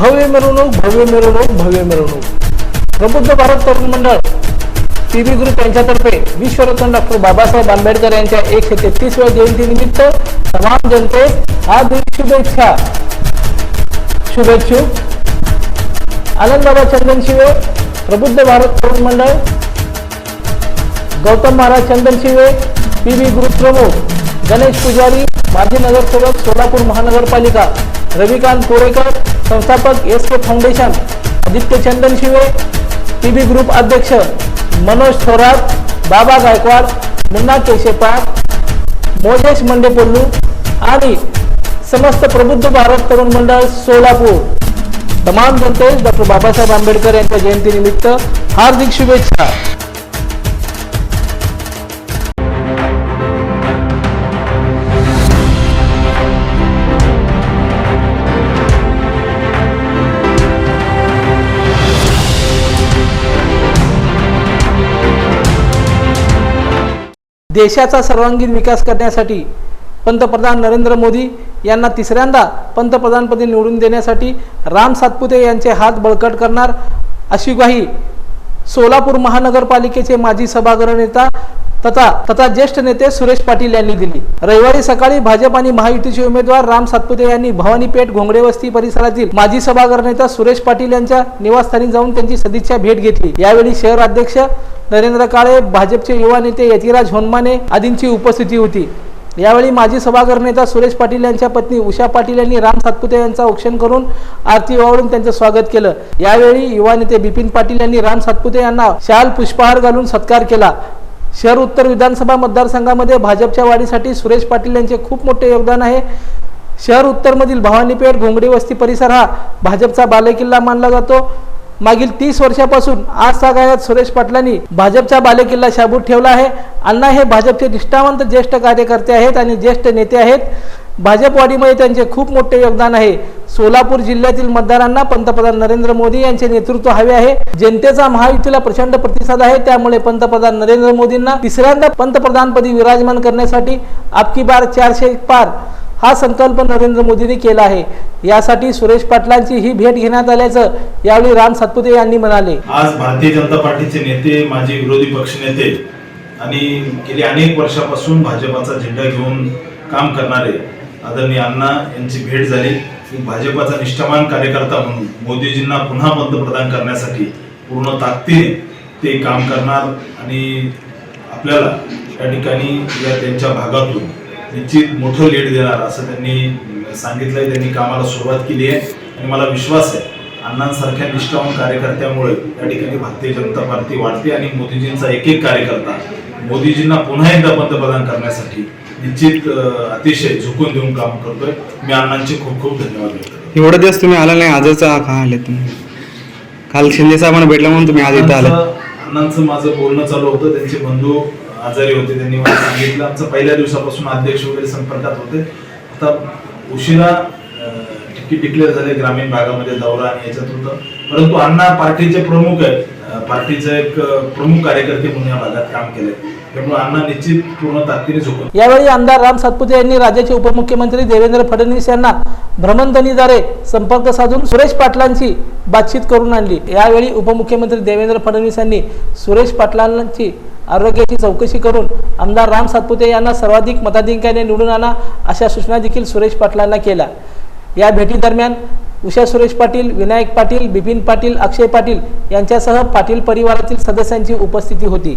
भव्य मिरवणूक भव्य मिरवणूक भव्य मिरवणूक. प्रबुद्ध भारत तरुण मंडळ टी व्ही ग्रुप यांच्यातर्फे विश्वरत्न डॉक्टर बाबासाहेब आंबेडकर यांच्या एकशे तेहतीसव्या जयंतीनिमित्त तमाम जनतेस हार्दिक शुभेच्छा. शुभेच्छुक आनंदबाबा Chandanshive Prabuddha Bharat Tarun Mandal. Gautam Maharaj Chandanshive P V group प्रमुख. गणेश पुजारी माजी नगरसेवक सोलापूर महानगरपालिका रविकांत कोरेकर संस्थापक S K foundation Aditya Chandanshive T B group अध्यक्ष मनोज थोरात बाबा गायकवाड मुन्ना केशेपार मोजेश मंडेपोल्लू आणि समस्त प्रबुद्ध भारत तरुण मंडळ सोलापूर. तमाम जनतेस डॉक्टर बाबासाहेब आंबेडकर यांच्या जयंतीनिमित्त हार्दिक शुभेच्छा. देशाचा सर्वांगीण विकास करण्यासाठी पंतप्रधान नरेंद्र मोदी यांना तिसऱ्यांदा पंतप्रधानपदी निवडून देण्यासाठी राम सातपुते यांचे हात बळकट करणार अशी ग्वाही सोलापूर महानगरपालिकेचे माजी सभागृह नेता तथा तथा ज्येष्ठ नेते सुरेश पाटील यांनी दिली. रविवारी सकाळी भाजप आणि महायुतीचे उमेदवार राम सातपुते यांनी भवानीपेठ घोंगडे वस्ती परिसरातील माजी सभागृह नेता सुरेश पाटील यांच्या निवासस्थानी जाऊन त्यांची सदिच्छा भेट घेतली. यावेळी शहर अध्यक्ष नरेंद्र काळे भाजपचे युवा नेते यतिराज होनमाने आदींची उपस्थिती होती. यावेळी माजी सभागृह नेता सुरेश पाटील यांच्या पत्नी उषा पाटील यांनी राम सातपुते यांचा औक्षण करून आरती वावरून त्यांचं स्वागत केलं. यावेळी युवा नेते बिपिन पाटील यांनी राम सातपुते यांना शाल पुष्पहार घालून सत्कार केला. शहर उत्तर विधानसभा मतदारसंघामध्ये भाजपच्या वाढीसाठी सुरेश पाटील यांचे खूप मोठे योगदान आहे. शहर उत्तरमधील भवानीपेठ घोंगडी वस्ती परिसर हा भाजपचा बालेकिल्ला मानला जातो. मागील तीस वर्षापासून आज सागायात सुरेश पाटलांनी भाजपचा बालेकिल्ला शाबूत ठेवला आहे. अण्णा हे भाजपचे निष्ठावंत ज्येष्ठ कार्यकर्ते आहेत आणि ज्येष्ठ नेते आहेत. भाजपवाडीमध्ये त्यांचे खूप मोठे योगदान आहे. सोलापूर जिल्ह्यातील मतदारांना पंतप्रधान नरेंद्र मोदी यांचे नेतृत्व हवे आहे. जनतेचा महायुतीला प्रचंड प्रतिसाद आहे. त्यामुळे पंतप्रधान नरेंद्र मोदींना तिसऱ्यांदा पंतप्रधानपदी विराजमान करण्यासाठी आपकी बार चारशे पार हा संकल्प नरेंद्र मोदींनी केला आहे. यासाठी सुरेश पाटलांची ही भेट घेण्यात आल्याचं यावेळी राम सातपुते यांनी म्हणाले. आज भारतीय जनता पार्टीचे नेते माजी विरोधी पक्षनेते आणि गेली अनेक वर्षापासून भाजपाचा झेंडा घेऊन काम करणारे आदरणीय अण्णा यांची भेट झाली. भाजपाचा निष्ठावान कार्यकर्ता म्हणून मोदीजींना पुन्हा पंतप्रधान करण्यासाठी पूर्ण ताकदीने ते काम करणार आणि आपल्याला या ठिकाणी या त्यांच्या भागातून निश्चित मोठं लीड देणार असं त्यांनी सांगितलंय. त्यांनी कामाला सुरुवात केली आहे. आणि मला विश्वास आहे अण्णांसारख्या निष्ठावान कार्यकर्त्यामुळे या ठिकाणी भारतीय जनता पार्टी वाढते आणि मोदीजींचा एक एक कार्यकर्ता मोदीजींना पुन्हा एकदा पंतप्रधान करण्यासाठी निश्चित अतिशय झुकून देऊन काम करतोय. मी अण्णांचे खूप खूप धन्यवाद एवढे दिवस तुम्ही आला नाही आजच का आले तुम्ही. काल शिंदे साहेबांना भेटला म्हणून तुम्ही आज इथं आले अण्णांचं माझं बोलणं चालू होतं. त्यांचे बंधू आजारी होते त्यांनी मला सांगितलं. आमचं पहिल्या दिवसापासून अध्यक्ष वगैरे संपर्कात होते. आता उशिरा अं, तिकीट डिक्लेअर झाले ग्रामीण भागामध्ये दौरा आणि याच्यात होतं. परंतु अण्णा पार्टीचे प्रमुख आहेत. पार्टीचे एक प्रमुख कार्यकर्ते म्हणून या भागात काम केले त्यामुळे अण्णा निश्चित पूर्ण ताकदीने यावेळी आमदार राम सातपुते यांनी राज्याचे उपमुख्यमंत्री देवेंद्र फडणवीस यांना भ्रमणध्वनीद्वारे संपर्क साधून सुरेश पाटलांची बातचीत करून आणली. यावेळी उपमुख्यमंत्री देवेंद्र फडणवीस यांनी सुरेश पाटलांची आरोग्याची चौकशी करून आमदार राम सातपुते यांना सर्वाधिक मताधिक्याने निवडून आणा अशा सूचना देखील सुरेश पाटलांना केल्या. या भेटीदरम्यान उषा सुरेश पाटील विनायक पाटील बिपिन पाटील अक्षय पाटील यांच्यासह पाटील परिवारातील सदस्यांची उपस्थिती होती.